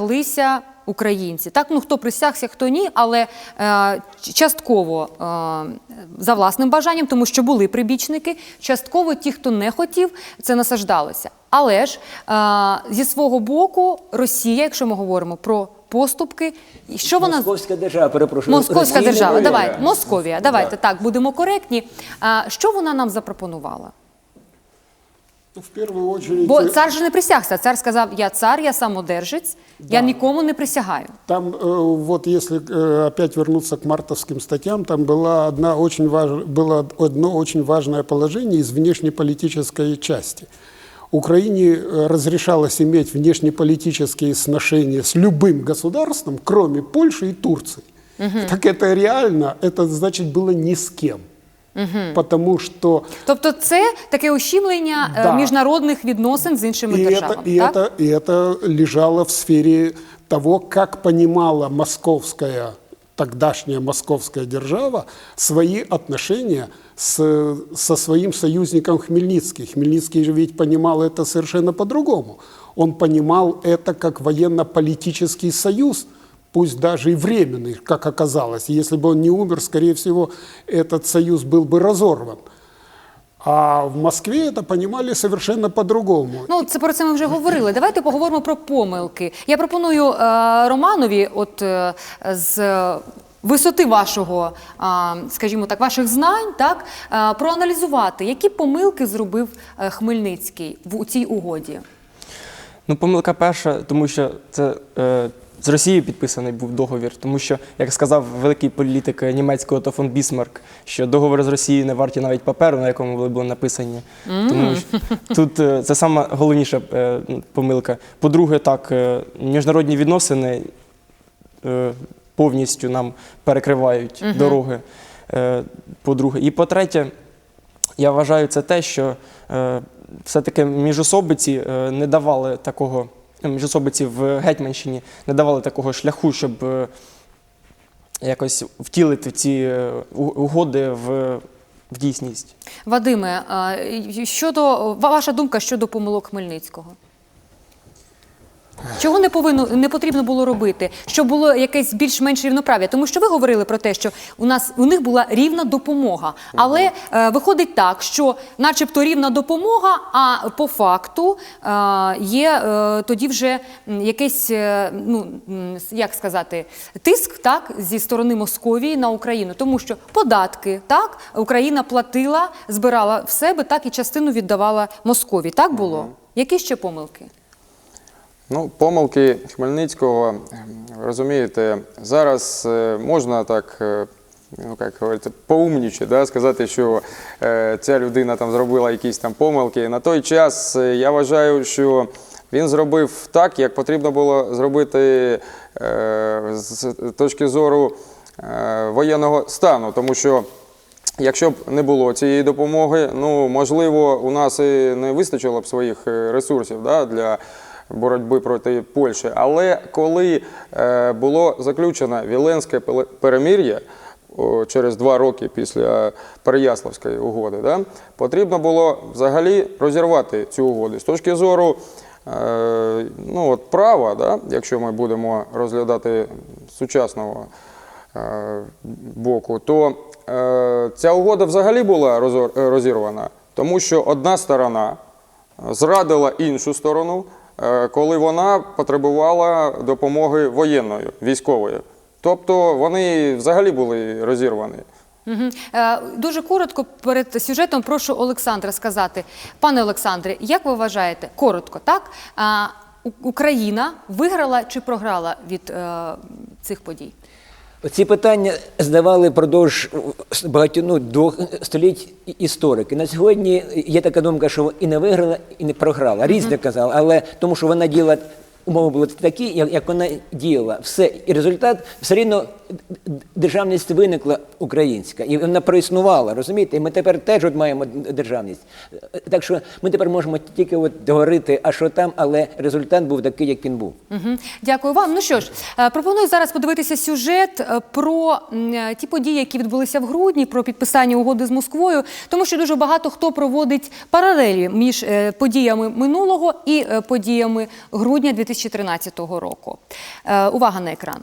Лися українці. Так, ну хто присягся, хто ні, але е, частково е, за власним бажанням, тому що були прибічники, частково ті, хто не хотів, це насаждалося. Але ж е, зі свого боку, Росія, якщо ми говоримо про поступки, що вона Московська держава, перепрошую. Московська держава, давай. Московія, давайте так, будемо коректні. А, що вона нам запропонувала? Ну, В первую очередь, Бо э, цар же не присягся. Цар сказав: я цар, я самодержець, я нікому не присягаю. там э, вот если э, опять вернуться к мартовским статьям, там была одна очень важ... было одно очень важное положение из внешнеполитической части. Украине э, разрешалось иметь внешнеполитические сношения с любым государством, кроме Польши и Турции. Так это реально, это значит было ни с кем. Потому что Тобто, це таке ущемлення е, Да. міжнародних відносин з іншими И это, державами. и, так? это, и это лежало в сфере того, как понимала московская, тогдашняя московская держава свои отношения с, со своим союзником Хмельницкий. Хмельницкий же ведь понимал это совершенно по-другому. Он понимал это как военно-политический союз, пусть даже и временный, как оказалось. Если бы он не умер, скорее всего, этот союз был бы разорван. А в Москве это понимали совершенно по-другому. Ну, це про це ми вже говорили. Давайте поговоримо про помилки. Я пропоную е, Романові, от е, з е, висоти вашого, а, скажімо так, ваших знань, так е, проаналізувати, які помилки зробив е, Хмельницький в у цій угоді. Ну, помилка перша, тому що це е, з Росією підписаний був договір, тому що, як сказав великий політик німецького Отто фон Бісмарк, що договори з Росією не варті навіть паперу, на якому вони були написані. Тому що тут е, це сама головніша е, ну, помилка. По-друге, так, е, міжнародні відносини е, повністю нам перекривають дороги. Е, по-друге. І по-третє, я вважаю це те, що е, все-таки міжособиці е, не давали такого, міжособиці в Гетьманщині не давали такого шляху, щоб е, якось втілити ці е, угоди в, в дійсність. Вадиме, щодо ваша думка щодо помилок Хмельницького? Чого не повинно не потрібно було робити, щоб було якесь більш-менш рівноправ'я? Тому що ви говорили про те, що у нас у них була рівна допомога, але е, виходить так, що, начебто, рівна допомога, а по факту е, є е, тоді вже якийсь, е, ну як сказати, тиск так зі сторони Московії на Україну, тому що податки так Україна платила, збирала в себе, так і частину віддавала Московії. Так було? Які ще помилки? Ну, помилки Хмельницького, ем, розумієте, зараз е, можна так, е, ну як говориться, поумніче, да, сказати, що е, ця людина там зробила якісь там помилки. На той час я вважаю, що він зробив так, як потрібно було зробити з точки зору воєнного стану, тому що. Якщо б не було цієї допомоги, ну можливо, у нас і не вистачило б своїх ресурсів да, для боротьби проти Польщі. Але коли е, було заключено Віленське перемир'я через два роки після Переяславської угоди, потрібно було взагалі розірвати цю угоду з точки зору. е, Ну, от права, да, якщо ми будемо розглядати сучасного е, боку, то е, ця угода взагалі була розірвана, тому що одна сторона зрадила іншу сторону, коли вона потребувала допомоги воєнної, військової. Тобто вони взагалі були розірвані. Е, дуже коротко перед сюжетом прошу Олександра сказати. Пане Олександре, як ви вважаєте, коротко, так? Україна виграла чи програла від е, цих подій? Ці питання здавали продовж багатьох ну, двох століть історики. На сьогодні є така думка, що і не виграла, і не програла. Різне казали, але тому, що вона діяла. Умови були такі, як, як вона діяла. Все. І результат все рівно державність виникла українська. І вона проіснувала, розумієте? І ми тепер теж от маємо державність. Так що ми тепер можемо тільки от говорити, а що там, але результат був такий, як він був. Угу. Дякую вам. Ну що ж, е, пропоную зараз подивитися сюжет е, про е, ті події, які відбулися в грудні, про підписання угоди з Москвою, тому що дуже багато хто проводить паралелі між подіями минулого і подіями грудня 2000 2013 року. Е, увага на екран.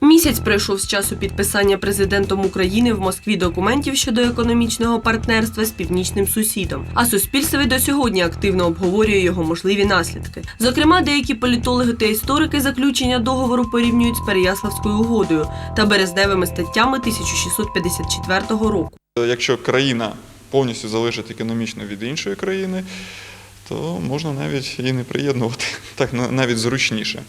Місяць пройшов з часу підписання президентом України в Москві документів щодо економічного партнерства з північним сусідом. А суспільство до сьогодні активно обговорює його можливі наслідки. Зокрема, деякі політологи та історики заключення договору порівнюють з Переяславською угодою та березневими статтями 1654 року. Якщо країна повністю залежить економічно від іншої країни, то можна навіть і не приєднувати, так навіть зручніше.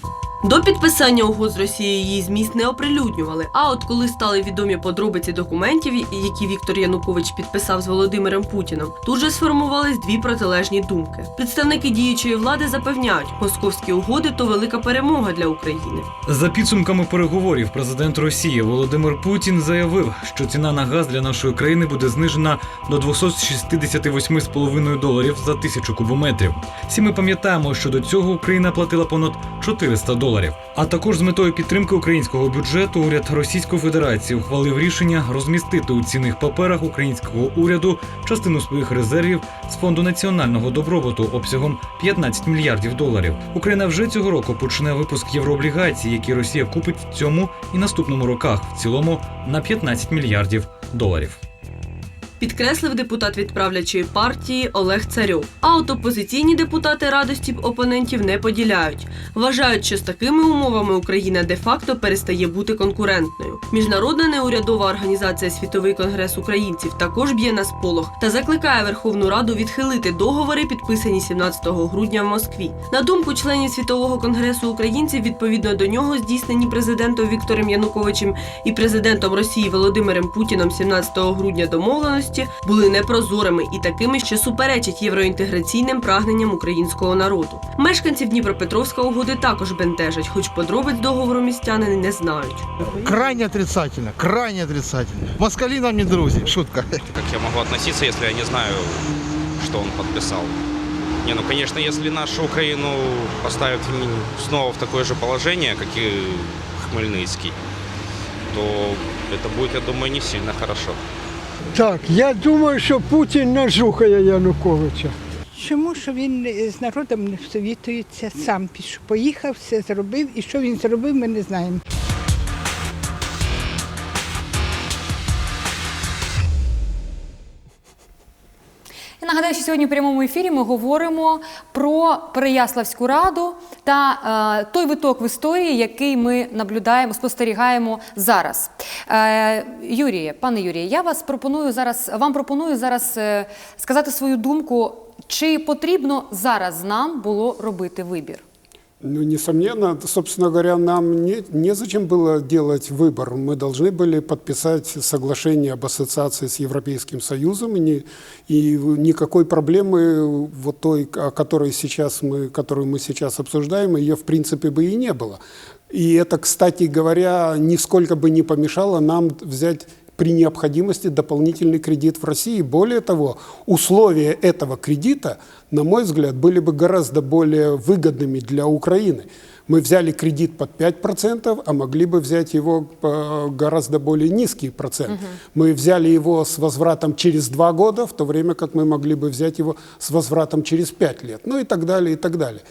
До підписання угод з Росією її зміст не оприлюднювали. А от коли стали відомі подробиці документів, які Віктор Янукович підписав з Володимиром Путіним, тут же сформувались дві протилежні думки. Представники діючої влади запевняють, московські угоди то велика перемога для України. За підсумками переговорів, президент Росії Володимир Путін заявив, що ціна на газ для нашої країни буде знижена до 268,5 доларів за тисячу кубометрів. Всі ми пам'ятаємо, що до цього Україна платила понад 400 доларів. А також з метою підтримки українського бюджету уряд Російської Федерації ухвалив рішення розмістити у цінних паперах українського уряду частину своїх резервів з фонду національного добробуту обсягом 15 мільярдів доларів. Україна вже цього року почне випуск єврооблігацій, які Росія купить в цьому і наступному роках, в цілому на 15 мільярдів доларів. Підкреслив депутат від правлячої партії Олег Царьов. А от опозиційні депутати радості опонентів не поділяють. Вважають, що з такими умовами Україна де-факто перестає бути конкурентною. Міжнародна неурядова організація Світовий конгрес українців також б'є на сполох та закликає Верховну Раду відхилити договори, підписані 17 грудня в Москві. На думку членів Світового конгресу українців, відповідно до нього здійснені президентом Віктором Януковичем і президентом Росії Володимиром Путіном 17 грудня домовленості були непрозорими і такими, що суперечать євроінтеграційним прагненням українського народу. Мешканців Дніпропетровська угоди також бентежать, хоч подробиць договору містяни не знають. Крайне отрицательно, крайне отрицательно. Москали нам не друзі, шутка. Как я могу относиться, если я не знаю, что он подписал? Не, ну, конечно, если нашу Украину поставят снова в такое же положение, как и Хмельницкий, то это будет, я думаю, не сильно хорошо. Так, я думаю, що Путін нажухає Януковича. Чому що він з народом не совітується, сам пішов, поїхав, все зробив, і що він зробив, ми не знаємо. Я нагадаю, що сьогодні в прямому ефірі ми говоримо про Переяславську раду та е, той виток в історії, який ми наблюдаємо, спостерігаємо зараз. Е, Юріє, пане Юріє, я вас пропоную зараз, вам пропоную зараз е, сказати свою думку, чи потрібно зараз нам було робити вибір? Ну, несомненно, собственно говоря, нам не, незачем было делать выбор. Мы должны были подписать соглашение об ассоциации с Европейским Союзом, и, не- и никакой проблемы вот той, о которой сейчас мы, которую мы сейчас обсуждаем, ее в принципе бы и не было. И это, кстати говоря, нисколько бы не помешало нам взять при необходимости дополнительный кредит в России. Более того, условия этого кредита, на мой взгляд, были бы гораздо более выгодными для Украины. Мы взяли кредит под 5%, а могли бы взять его по гораздо более низкий процент. Мы взяли его с возвратом через 2 года, в то время как мы могли бы взять его с возвратом через 5 лет. Ну и так далее, и так далее.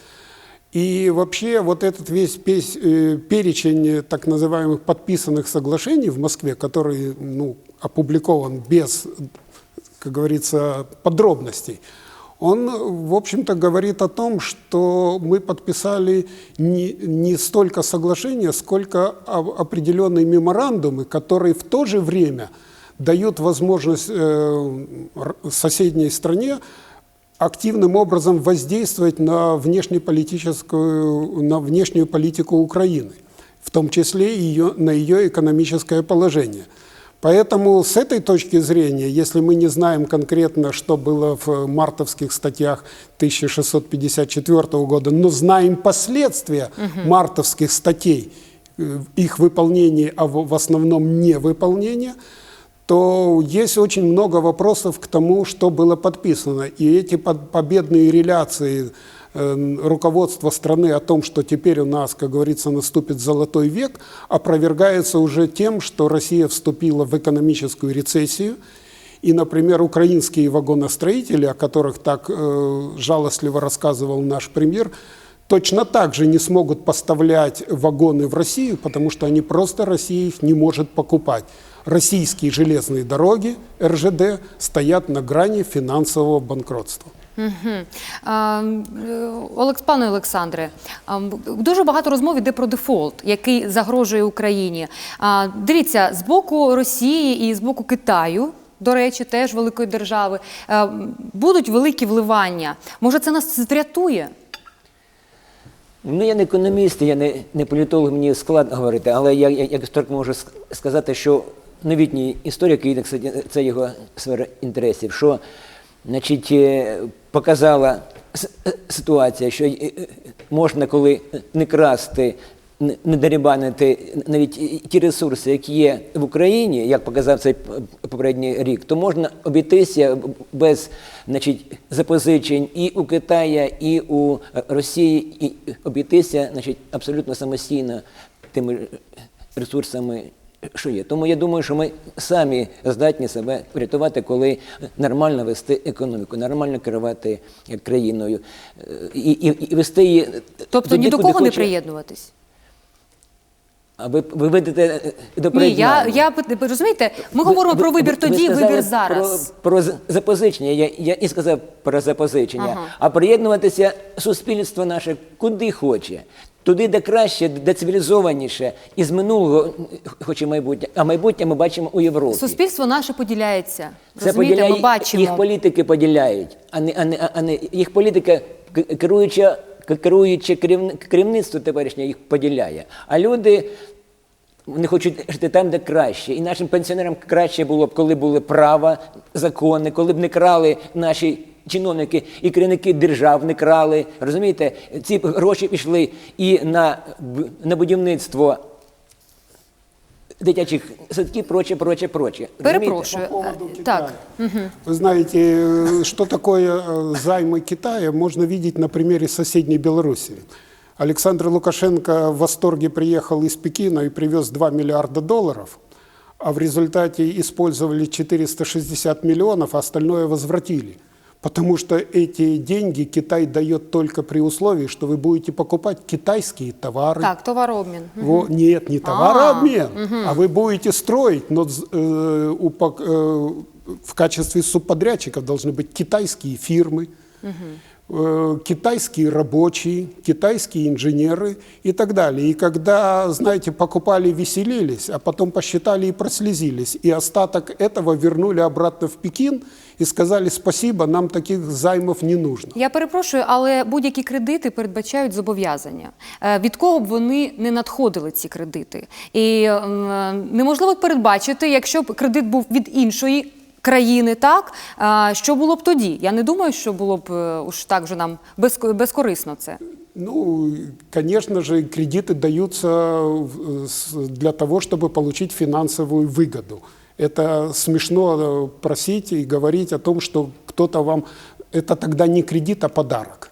И вообще вот этот весь э, перечень э, так называемых подписанных соглашений в Москве, который ну, опубликован без, как говорится, подробностей, он, в общем-то, говорит о том, что мы подписали не, не столько соглашения, сколько определенные меморандумы, которые в то же время дают возможность э, соседней стране активным образом воздействовать на внешнеполитическую, на внешнюю политику Украины, в том числе и ее, на ее экономическое положение. Поэтому с этой точки зрения, если мы не знаем конкретно, что было в мартовских статьях 1654 года, но знаем последствия мартовских статей, э, их выполнение, а в в основном невыполнение, то есть очень много вопросов к тому, что было подписано. И эти победные реляции эм, руководства страны о том, что теперь у нас, как говорится, наступит золотой век, опровергается уже тем, что Россия вступила в экономическую рецессию. И, например, украинские вагоностроители, о которых так э, жалостливо рассказывал наш премьер, точно так же не смогут поставлять вагоны в Россию, потому что они просто Россия их не может покупать. Российские железные дороги, РЖД, стоят на грани финансового банкротства. Угу. Е, Олекс, пане Олександре, дуже багато розмов іде про дефолт, який загрожує Україні. Дивіться, з боку Росії і з боку Китаю. До речі, теж великої держави будуть великі вливання. Може, це нас врятує? Ну, я не економіст, я не, не політолог, мені складно говорити, але я я- як історик можу сказати, що новітній історик, і це його сфера інтересів, що значить, е, показала е, ситуація, що е, можна, коли не красти, не- дерибанити навіть ті ресурси, які є в Україні, як показав цей попередній рік, то можна обійтися без значить, запозичень і у Китая, і у Росії, і обійтися значить, абсолютно самостійно тими ресурсами, що є. Тому я думаю, що ми самі здатні себе врятувати, коли нормально вести економіку, нормально керувати країною е, і, і, і вести її. Тобто туди, ні до кого не приєднуватись? А ви, ви ведете е, до Ні, я, я розумієте, ми говоримо Ви- про вибір ви тоді, сказали вибір зараз. Про, про запозичення. Я, я і сказав про запозичення. Ага. А приєднуватися суспільство наше куди хоче. Туди, де краще, де цивілізованіше, і з минулого хоче майбутнє. А майбутнє ми бачимо у Європі. Суспільство наше поділяється. Це Розумієте, поділяє, ми бачимо. їх політики поділяють, а не, а не, а не їх політика керуюча, к- керуюче керівництво теперішнє їх поділяє. А люди вони хочуть жити там, де краще. І нашим пенсіонерам краще було б, коли були права, закони, коли б не крали наші чиновники і керівники держав не крали. Розумієте, ці гроші пішли і на, б- на будівництво дитячих садків, проче, проче, проче. Розумієте? Перепрошую. По поводу Е, Китая. Так. Вы знаете, э, что такое э, займы Китая, можно видеть на примере соседней Белоруссии. Александр Лукашенко в восторге приехал из Пекина и привез 2 миллиарда долларов, а в результате использовали 460 миллионов, а остальное возвратили. Потому что эти деньги Китай дает только при условии, что вы будете покупать китайские товары, Так, товарообмін. Мгм. Во- нет, не товарообмен, а вы будете строить, но э, упак- э, в качестве субподрядчиков должны быть китайские фирмы, э, китайские рабочие, китайские инженеры и так далее. И когда, знаете, покупали, веселились, а потом посчитали и прослезились, и остаток этого вернули обратно в Пекин и сказали спасибо, нам таких займов не нужно. Я перепрошую, але будь-які кредити передбачають зобов'язання. Е, Від кого б вони не надходили ці кредити? І ем, неможливо передбачити, якщо б кредит був від іншої. Країни так, а, що було б тоді? Я не думаю, що було б е, уж так вже нам безко- безкорисно це. Ну, конечно же, кредиты даются в- с- для того, чтобы получить финансовую выгоду. Это смешно э, просить и говорить о том, что кто-то вам... Это тогда не кредит, а подарок.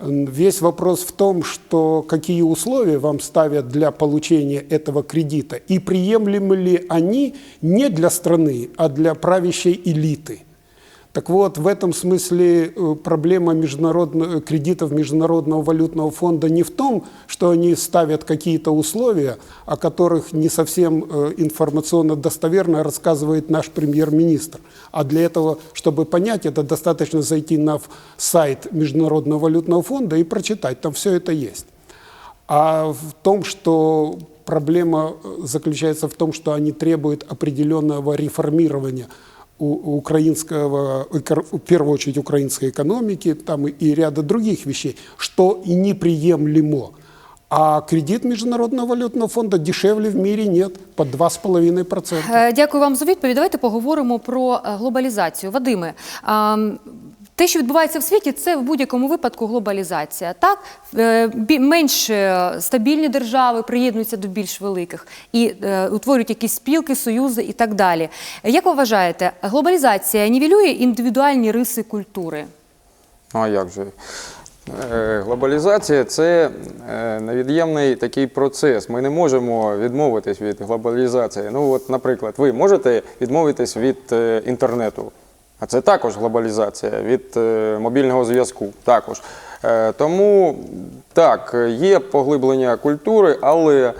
Весь вопрос в том, что какие условия вам ставят для получения этого кредита и приемлемы ли они не для страны, а для правящей элиты. Так вот, в этом смысле э, проблема международного, кредитов Международного валютного фонда не в том, что они ставят какие-то условия, о которых не совсем э, информационно достоверно рассказывает наш премьер-министр. А для этого, чтобы понять это, достаточно зайти на сайт Международного валютного фонда и прочитать, там все это есть. А в том, что проблема э, заключается в том, что они требуют определенного реформирования украинского, эко- в первую очередь украинской экономики там и, ряда других вещей, что и неприемлемо. А кредит міжнародного валютного фонду дешевле в мірі нет, по 2,5%. Е, Дякую вам за відповідь. Давайте поговоримо про е, глобалізацію. Вадиме, те, що відбувається в світі, це в будь-якому випадку глобалізація. Так, Е, менш е, стабільні держави приєднуються до більш великих і е, утворюють якісь спілки, союзи і так далі. Як ви вважаєте, глобалізація нівелює індивідуальні риси культури? Ну а як же? Глобалізація це невід'ємний такий процес. Ми не можемо відмовитись від глобалізації. Ну, от, наприклад, ви можете відмовитись від інтернету, а це також глобалізація, від е, мобільного зв'язку також. Е, Тому так, є поглиблення культури, але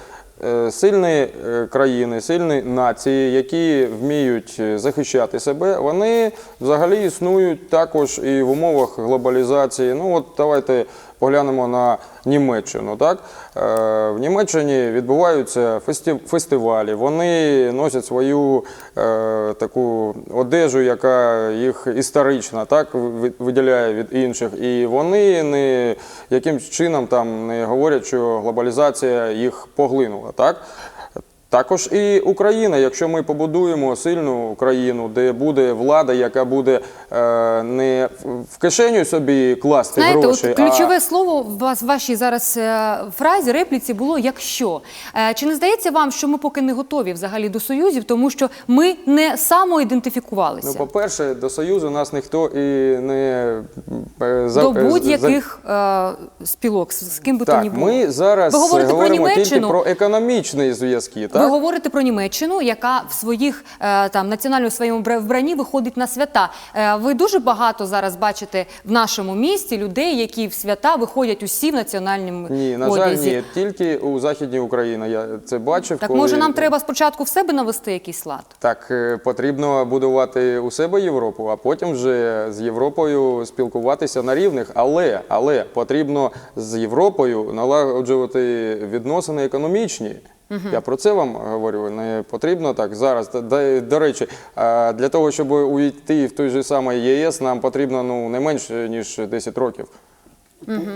е, сильні країни, сильні нації, які вміють захищати себе, вони взагалі існують також і в умовах глобалізації. Ну от давайте поглянемо на Німеччину. Так? Е, В Німеччині відбуваються фестивалі, вони носять свою е, таку одежу, яка їх історична, так, виділяє від інших. І вони не якимсь чином там не говорять, що глобалізація їх поглинула. Так? Також і Україна, якщо ми побудуємо сильну Україну, де буде влада, яка буде е, не в кишеню собі класти Знаєте, гроші, от ключове слово в вас вашій зараз е, фразі, репліці було якщо. Е, Чи не здається вам, що ми поки не готові взагалі до союзів, тому що ми не а самоідентифікувалися ну, по-перше, до Союзу нас ніхто і не е, за- до будь-яких е, спілок, з ким би то ні було? ми зараз про говоримо тільки Німеччину? про економічні зв'язки. Ви говорите про Німеччину, яка в своїх е, там національному своєму вбра- вбранні виходить на свята. Е, ви дуже багато зараз бачите в нашому місті людей, які в свята виходять усі в національному Ні, на жаль, одязі. ні, тільки у Західній Україні. Я це бачив. Так коли... може нам треба спочатку в себе навести якийсь лад? Так, е, потрібно будувати у себе Європу, а потім вже з Європою спілкуватися на рівних. Але, але потрібно з Європою налагоджувати відносини економічні. Я про це вам говорю. Не потрібно так зараз. До, речі, для того, щоб увійти в той же самий єС, нам потрібно ну не менше ніж 10 років.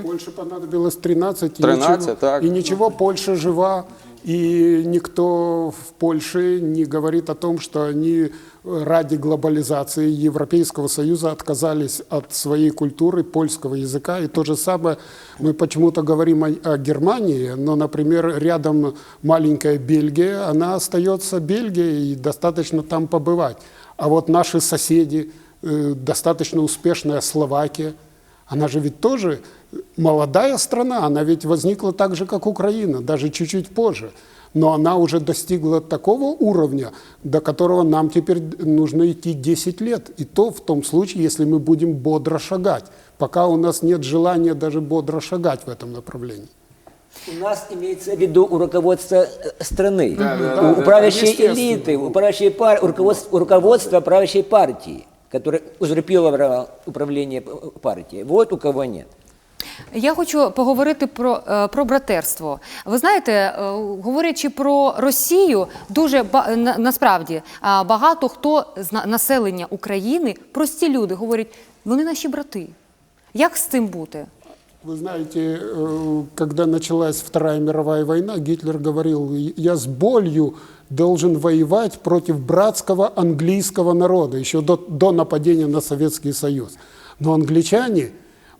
Польше понадобилось 13. 13 і ничего, так. И ничего, Польша жива. И никто в Польше не говорит о том, что они ради глобализации Европейского Союза отказались от своей культуры, польского языка. И то же самое мы почему-то говорим о, о Германии, но, например, рядом маленькая Бельгия, она остается Бельгией, и достаточно там побывать. А вот наши соседи, э, достаточно успешная Словакия, она же ведь тоже молодая страна, она ведь возникла так же, как Украина, даже чуть-чуть позже. Но она уже достигла такого уровня, до которого нам теперь нужно идти 10 лет. И то в том случае, если мы будем бодро шагать. Пока у нас нет желания даже бодро шагать в этом направлении. У нас имеется в виду у руководства э, страны, да, у да, правящей элиты, у, правящей пар- у руководства, у руководства правящей партии, которая узурпировала управление п- партией. Вот у кого нет. Я хочу поговорити про, е, про братерство. Ви знаєте, е, говорячи про Росію, дуже насправді багато хто з населення України, прості люди, говорять, вони наші брати. Як з цим бути? Вы знаете, э, когда началась Вторая мировая война, Гитлер говорил, я с болью должен воевать против братского английского народа, еще до, до нападения на Советский Союз. Но англичане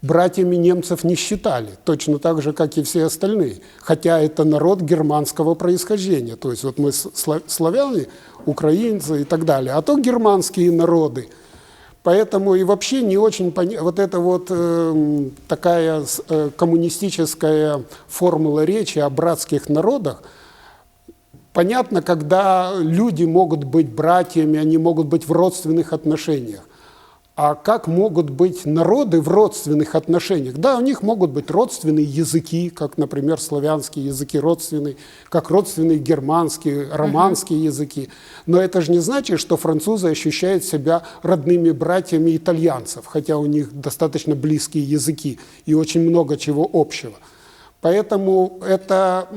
братьями немцев не считали, точно так же, как и все остальные. Хотя это народ германского происхождения. То есть вот мы славяне, украинцы и так далее. А то германские народы. Поэтому и вообще не очень понятно, вот эта вот эм, такая э, коммунистическая формула речи о братских народах, понятно, когда люди могут быть братьями, они могут быть в родственных отношениях. А как могут быть народы в родственных отношениях? Да, у них могут быть родственные языки, как, например, славянские языки родственные, как родственные германские, романские языки. Но это же не значит, что французы ощущают себя родными братьями итальянцев, хотя у них достаточно близкие языки и очень много чего общего. Поэтому это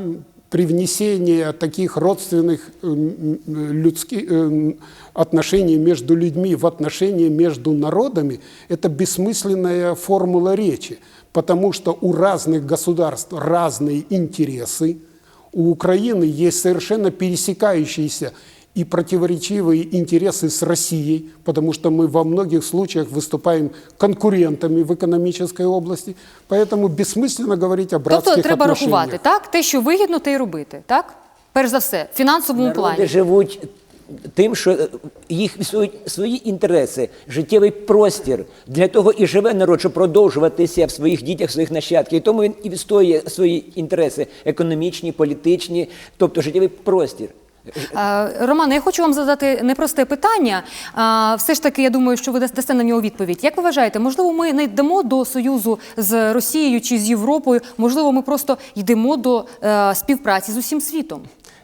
привнесение таких родственных м, людских эм, отношений между людьми в отношения между народами – это бессмысленная формула речи, потому что у разных государств разные интересы, у Украины есть совершенно пересекающиеся и противоречивые интересы с Россией, потому что мы во многих случаях выступаем конкурентами в экономической области, поэтому бессмысленно говорить о братских Тобто треба отношениях. рахувати, так? Те, що вигідно, те й робити, так? Перш за все, в фінансовому Народи плані. живуть тим, що е, їх існують свої інтереси, життєвий простір. Для того і живе народ, щоб продовжуватися в своїх дітях, в своїх нащадках. І тому він і відстоює свої інтереси економічні, політичні, тобто життєвий простір. Е, Романе, я хочу вам задати непросте питання. Все ж таки, я думаю, що ви дас- дасте на нього відповідь. Як ви вважаєте, можливо, ми не йдемо до союзу з Росією чи з Європою? Можливо, ми просто йдемо до е, співпраці з усім світом?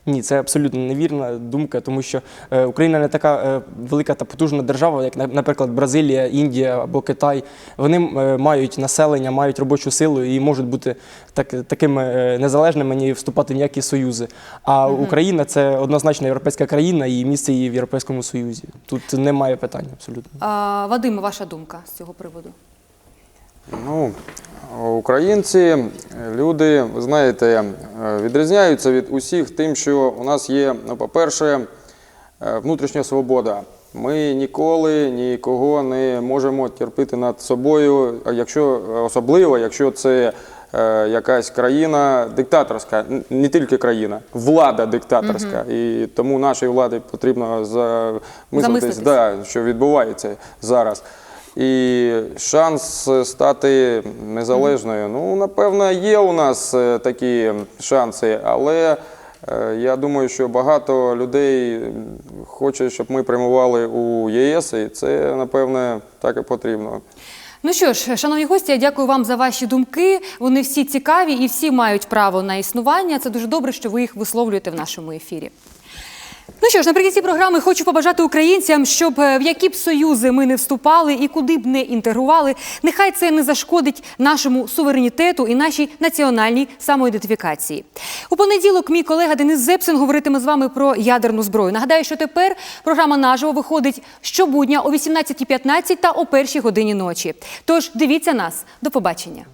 Ні, це абсолютно невірна думка, тому що е, Україна не така е, велика та потужна держава, як, на- наприклад, Бразилія, Індія або Китай. Вони е, мають населення, мають робочу силу і можуть бути так, такими незалежними, ні вступати в ніякі союзи. А Україна це однозначно європейська країна і місце її в Європейському Союзі. Тут немає питань абсолютно. А, Вадиме, ваша думка з цього приводу? Ну, українці, люди, ви знаєте, е, відрізняються від усіх тим, що у нас є, ну, по-перше, е, внутрішня свобода. Ми ніколи нікого не можемо терпіти над собою, якщо особливо, якщо це е, якась країна диктаторська, не тільки країна, влада диктаторська. І тому нашій владі потрібно замислитись, Замислитись. да, що відбувається зараз. І шанс стати незалежною. Ну, напевно, є у нас е, такі шанси, але е, я думаю, що багато людей хоче, щоб ми прямували у ЄС, і це, напевне, так і потрібно. Ну що ж, шановні гості, я дякую вам за ваші думки. Вони всі цікаві і всі мають право на існування. Це дуже добре, що ви їх висловлюєте в нашому ефірі. Ну що ж, наприкінці програми хочу побажати українцям, щоб е, в які б союзи ми не вступали і куди б не інтегрували, нехай це не зашкодить нашому суверенітету і нашій національній самоідентифікації. У понеділок мій колега Денис Зепсин говоритиме з вами про ядерну зброю. Нагадаю, що тепер програма наживо виходить щобудня о 18.15 та о першій годині ночі. Тож дивіться нас. До побачення.